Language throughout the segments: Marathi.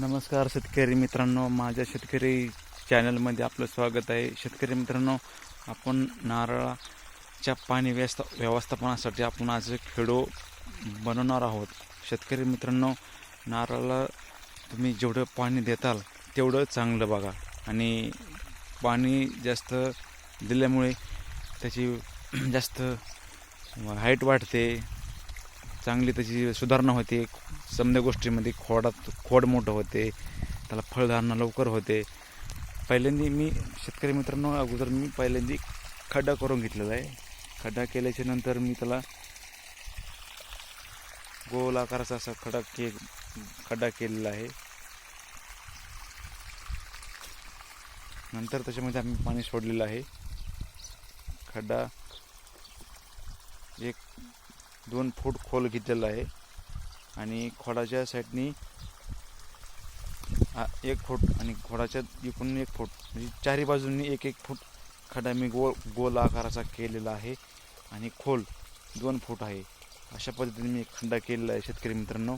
नमस्कार शेतकरी मित्रांनो माझ्या शेतकरी चॅनलमध्ये आपलं स्वागत आहे. शेतकरी मित्रांनो आपण नारळाच्या पाणी व्यस्त व्यवस्थापनासाठी आपण आज एक व्हिडिओ बनवणार आहोत. शेतकरी मित्रांनो नारळाला तुम्ही जेवढं पाणी देताल तेवढं चांगलं बघा. आणि पाणी जास्त दिल्यामुळे त्याची जास्त हाईट वाढते. चांगली त्याची सुधारणा होते. समजा गोष्टीमध्ये खोडात खोड मोठं होते. त्याला फळधारणा लवकर होते. पहिल्यांदा मी शेतकरी मित्रांनो अगोदर मी पहिल्यांदा खड्डा करून घेतलेला आहे. खड्डा केल्याच्यानंतर मी त्याला गोल आकाराचा असा खडा के खड्डा केलेला आहे. नंतर त्याच्यामध्ये आम्ही पाणी सोडलेलं आहे. खड्डा एक दोन फूट खोल घेतलेला आहे. आणि खोडाच्या साईडनी एक फूट आणि खोडाच्या एकूण एक फूट म्हणजे चारी बाजूंनी एक एक फूट खडा मी गोल गोल आकाराचा केलेला आहे. आणि खोल दोन फूट आहे. अशा पद्धतीने मी एक खड्डा केलेला आहे शेतकरी मित्रांनो.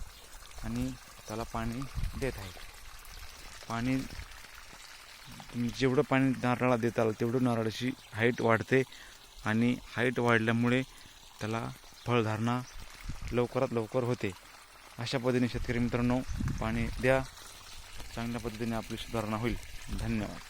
आणि त्याला पाणी देत आहे. पाणी तुम्ही जेवढं पाणी नारळाला देताल तेवढं नारळाची हाईट वाढते. आणि हाईट वाढल्यामुळे त्याला फळधारणा लवकरात लवकर होते. अशा पद्धतीने शेतकरी मित्रांनो पाणी द्या. चांगल्या पद्धतीने आपली सुधारणा होईल. धन्यवाद.